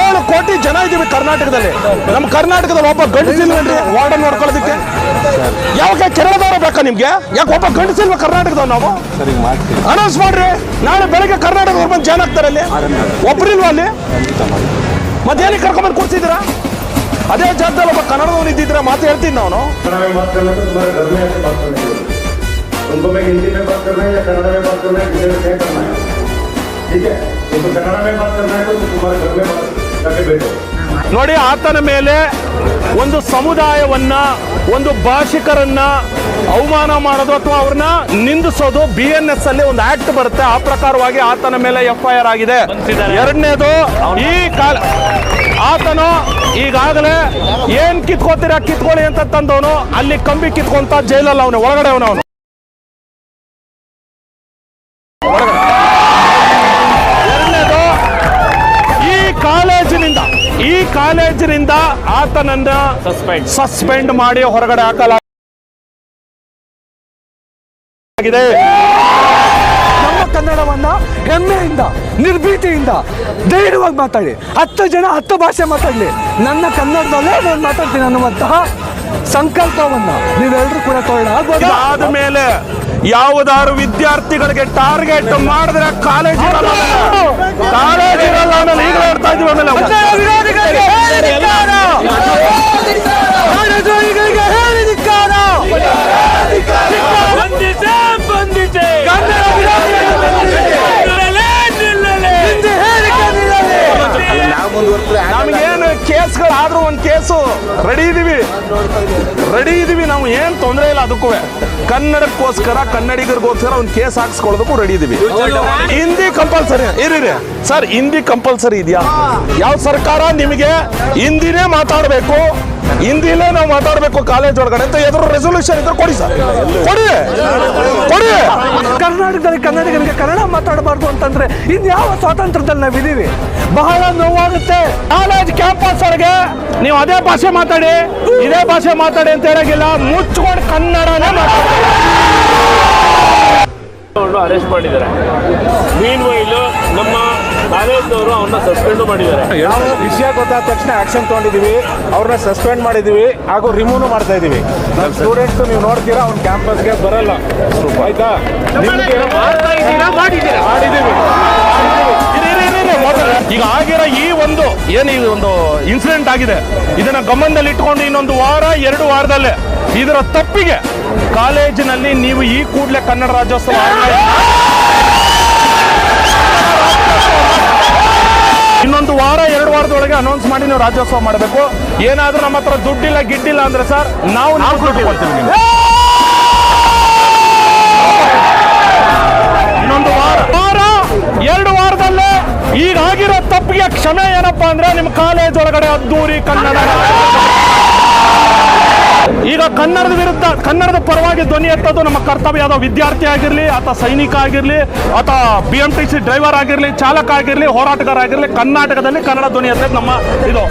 ಏಳು ಕೋಟಿ ಜನ ಇದೀವಿ ಕರ್ನಾಟಕದಲ್ಲಿ ನಮ್ಮ ಕರ್ನಾಟಕದಲ್ಲಿ ಒಬ್ಬ ಗಂಡಸಿಲ್ವೇನ್ರಿ ವಾರ್ಡ್ ನೋಡ್ಕೊಳ್ಳೋದಕ್ಕೆ ಯಾವಾಗ ಕೇರಳದವ್ರ ಬೇಕಾ ನಿಮ್ಗೆ ಯಾಕೆ ಒಬ್ಬ ಗಂಡಸಿಲ್ವ ಕರ್ನಾಟಕದವ್ ನಾವು ಸರಿ ಮಾಡ್ತೀವಿ ಅನೌನ್ಸ್ ಮಾಡ್ರಿ ನಾಳೆ ಬೆಳಗ್ಗೆ ಕರ್ನಾಟಕದವ್ರು ಬಂದು ಜಾಯ್ನ್ ಆಗ್ತಾರೆ ಅಲ್ಲಿ ಒಬ್ರಿಲ್ವಾ ಅಲ್ಲಿ ಮತ್ತೇನಕ್ಕೆ ಕರ್ಕೊಂಬಂದು ಕೂರ್ಸಿದ್ದೀರಾ ಅದೇ ಜಾಗದಲ್ಲಿ ಒಬ್ಬ ಕನ್ನಡದವನು ಇದ್ದಿದ್ರೆ ಮಾತು ಹೇಳ್ತೀನಿ ನಾನು कन्नड़ में बात करना तो तुम्हारे घर में ऐसे बात करनी है तुमको मैं हिंदी में बात करना है या कन्नड़ में बात करना है किसी में क्या करना है ठीक है ನೋಡಿ, ಆತನ ಮೇಲೆ ಒಂದು ಸಮುದಾಯವನ್ನ, ಒಂದು ಭಾಷಿಕರನ್ನ ಅವಮಾನ ಮಾಡೋದು ಅಥವಾ ಅವ್ರನ್ನ ನಿಂದಿಸೋದು ಬಿ ಎನ್ ಎಸ್ ಅಲ್ಲಿ ಒಂದು ಆಕ್ಟ್ ಬರುತ್ತೆ. ಆ ಪ್ರಕಾರವಾಗಿ ಆತನ ಮೇಲೆ ಎಫ್ ಐ ಆರ್ ಆಗಿದೆ. ಎರಡನೇದು, ಈ ಕಾಲ ಆತನು ಈಗಾಗಲೇ ಏನ್ ಕಿತ್ಕೋತೀರಾ, ಕಿತ್ಕೊಳ್ಳಿ ಅಂತ ತಂದವನು. ಅಲ್ಲಿ ಕಂಬಿ ಕಿತ್ಕೊಂತ ಜೈಲಲ್ಲಿ ಅವನು, ಒಳಗಡೆ ಅವನು ಅವನು. ಈ ಕಾಲೇಜಿನಿಂದ ಆತನನ್ನ ಸಸ್ಪೆಂಡ್ ಸಸ್ಪೆಂಡ್ ಮಾಡಿ ಹೊರಗಡೆ ಹಾಕಲಾಗಿದೆ. ನಮ್ಮ ಕನ್ನಡವನ್ನ ಹೆಮ್ಮೆಯಿಂದ ನಿರ್ಭೀತಿಯಿಂದ ಧೈರ್ಯವಾಗಿ ಮಾತಾಡಿ. ಹತ್ತು ಜನ ಹತ್ತು ಭಾಷೆ ಮಾತಾಡಲಿ. ನನ್ನ ಕನ್ನಡದಲ್ಲೇ ನಾನು ಮಾತಾಡ್ತೀನಿ ಅನ್ನುವಂತಹ ಸಂಕಲ್ಪವನ್ನ ನೀವೆಲ್ಲರೂ ಕೂಡ ತೊಳೆದ ಇದಾದ ಮೇಲೆ ಯಾವುದಾದ್ರು ವಿದ್ಯಾರ್ಥಿಗಳಿಗೆ ಟಾರ್ಗೆಟ್ ಮಾಡಿದ್ರೆ ಕಾಲೇಜ್ ನಮಗೇನು ಕೇಸ್ಗಳಾದ್ರೂ ಒಂದು ಕೇಸು ರೆಡಿ ಇದೀವಿ. ರೆಡಿ ಇದೀವಿ ನಾವು ಏನು ತೊಂದರೆ ಇಲ್ಲ ಅದಕ್ಕೂ. ಕನ್ನಡಕ್ಕೋಸ್ಕರ ಕನ್ನಡಿಗರಿಗೋಸ್ಕರ ಒಂದು ಕೇಸ್ ಹಾಕ್ಸ್ಕೊಳ್ಳೋದಕ್ಕೂ ರೆಡಿ ಇದೀವಿ. ಹಿಂದಿ ಕಂಪಲ್ಸರಿ ಇರಿ. ಸರ್ ಹಿಂದಿ ಕಂಪಲ್ಸರಿ ಇದೆಯಾ? ಯಾವ ಸರ್ಕಾರ ನಿಮಗೆ ಹಿಂದಿನೇ ಮಾತಾಡಬೇಕು? ಹಿಂದಿಲೇ ನಾವು ಮಾತಾಡಬೇಕು ಕಾಲೇಜ್ ಒಳಗಡೆ ಅಂತ ಎದುರು ರೆಸೊಲ್ಯೂಷನ್ ಇದ್ರೆ ಕೊಡಿ ಸರ್. ಕೊಡಿ. ಕೊಡಿ. ಕರ್ನಾಟಕದಲ್ಲಿ ಕನ್ನಡಿಗರಿಗೆ ಕನ್ನಡ ಮಾತಾಡಬಾರ್ದು ಅಂತಂದ್ರೆ ಇನ್ಯಾವ ಸ್ವಾತಂತ್ರ್ಯದಲ್ಲಿ ನಾವಿದ್ದೀವಿ? ಬಹಳ ನೋವಾಗುತ್ತೆ. ಕಾಲೇಜ್ ಕ್ಯಾಂಪಸ್ ಒಳಗೆ ನೀವು ಅದೇ ಭಾಷೆ ಮಾತಾಡಿ ಇದೇ ಭಾಷೆ ಮಾತಾಡಿ ಅಂತ ಹೇಳಂಗಿಲ್ಲ ಮುಚ್ಕೊಂಡು ಕನ್ನಡನೇ ಮಾತಾಡಿ. ಅರೆಸ್ಟ್ ಮಾಡಿದ್ದಾರೆ. ಮೀನ್ ವೈಲು ನಮ್ಮ ಕಾಲೇಜ್ನವರು ಅವನ್ನ ಸಸ್ಪೆಂಡ್ ಮಾಡಿದ್ದಾರೆ. ನಾವು ವಿಷಯ ಗೊತ್ತಾದ ತಕ್ಷಣ ಆಕ್ಷನ್ ತಗೊಂಡಿದೀವಿ ಅವ್ರನ್ನ ಸಸ್ಪೆಂಡ್ ಮಾಡಿದೀವಿ ಹಾಗೂ ರಿಮೂವ್ ಮಾಡ್ತಾ ಇದ್ದೀವಿ. ನಮ್ಮ ಸ್ಟೂಡೆಂಟ್ಸ್ ನೀವು ನೋಡ್ತೀರಾ ಅವ್ನ ಕ್ಯಾಂಪಸ್ಗೆ ಬರಲ್ಲ. ಆಯ್ತಾ? ನಿಮಗೆ ಮಾಡಿದ್ದೀವಿ. ಈಗ ಆಗಿರೋ ಈ ಒಂದು ಏನು ಈ ಒಂದು ಇನ್ಸಿಡೆಂಟ್ ಆಗಿದೆ? ಇದನ್ನ ಗಮನದಲ್ಲಿ ಇಟ್ಕೊಂಡು ಇನ್ನೊಂದು ವಾರ ಎರಡು ವಾರದಲ್ಲೇ. ಇದರ ತಪ್ಪಿಗೆ ಕಾಲೇಜಿನಲ್ಲಿ ನೀವು ಈ ಕೂಡಲೇ ಕನ್ನಡ ರಾಜ್ಯೋತ್ಸವ ಇನ್ನೊಂದು ವಾರ ಎರಡು ವಾರದೊಳಗೆ ಅನೌನ್ಸ್ ಮಾಡಿ ನೀವು ರಾಜ್ಯೋತ್ಸವ ಮಾಡಬೇಕು. ಏನಾದ್ರೂ ನಮ್ಮ ಹತ್ರ ದುಡ್ಡಿಲ್ಲ ಗಿಡ್ಡಿಲ್ಲ ಅಂದ್ರೆ ಸರ್ ನಾವು ನಾವು ದುಡ್ಡು ಕೊಡ್ತೀವಿ ನಿಮ್ಗೆ. ಇನ್ನೊಂದು ವಾರ. ವಾರ ಎರಡು ವಾರದಲ್ಲೇ ಈಗ ಆಗಿರೋ ತಪ್ಪಿಗೆ ಕ್ಷಮೆ ಏನಪ್ಪಾ ಅಂದ್ರೆ ನಿಮ್ಮ ಕಾಲೇಜ್ ಒಳಗಡೆ ಅದ್ದೂರಿ ಕನ್ನಡ ಕನ್ನಡದ ವಿರುದ್ಧ, ಕನ್ನಡದ ಪರವಾಗಿ ಧ್ವನಿ ಎತ್ತೋದು ನಮ್ಮ ಕರ್ತವ್ಯ. ಆದ ವಿದ್ಯಾರ್ಥಿ ಆಗಿರಲಿ ಅಥವಾ ಸೈನಿಕ ಆಗಿರಲಿ ಅಥವಾ B M T C driver ಆಗಿರಲಿ, ಚಾಲಕ ಆಗಿರಲಿ, ಹೋರಾಟಗಾರ ಆಗಿರಲಿ, ಕರ್ನಾಟಕದಲ್ಲಿ ಕನ್ನಡ ಧ್ವನಿ ಎತ್ತೋದು ನಮ್ಮ ಇದು.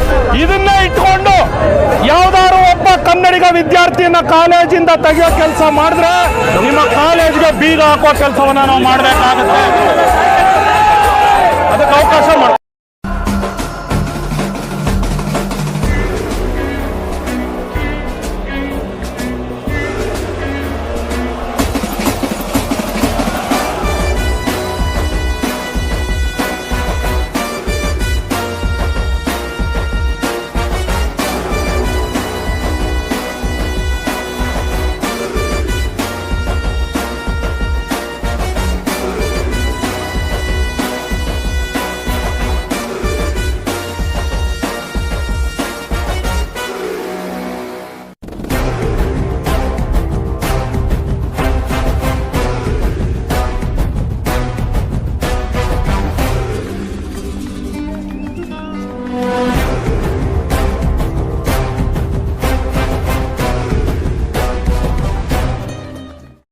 ಇದನ್ನೇ ಇಟ್ಕೊಂಡು ಯಾವ್ದಾದ್ರು ಒಬ್ಬ ಕನ್ನಡಿಗ ವಿದ್ಯಾರ್ಥಿಯನ್ನ ಕಾಲೇಜಿಂದ ತೆಗೆಯೋ ಕೆಲಸ ಮಾಡಿದ್ರೆ ನಿಮ್ಮ ಕಾಲೇಜ್ಗೆ ಬೀಗ ಹಾಕೋ ಕೆಲಸವನ್ನ ನಾವು ಮಾಡಬೇಕಾಗುತ್ತೆ. ಅದಕ್ಕೆ ಅವಕಾಶ ಮಾಡಿ.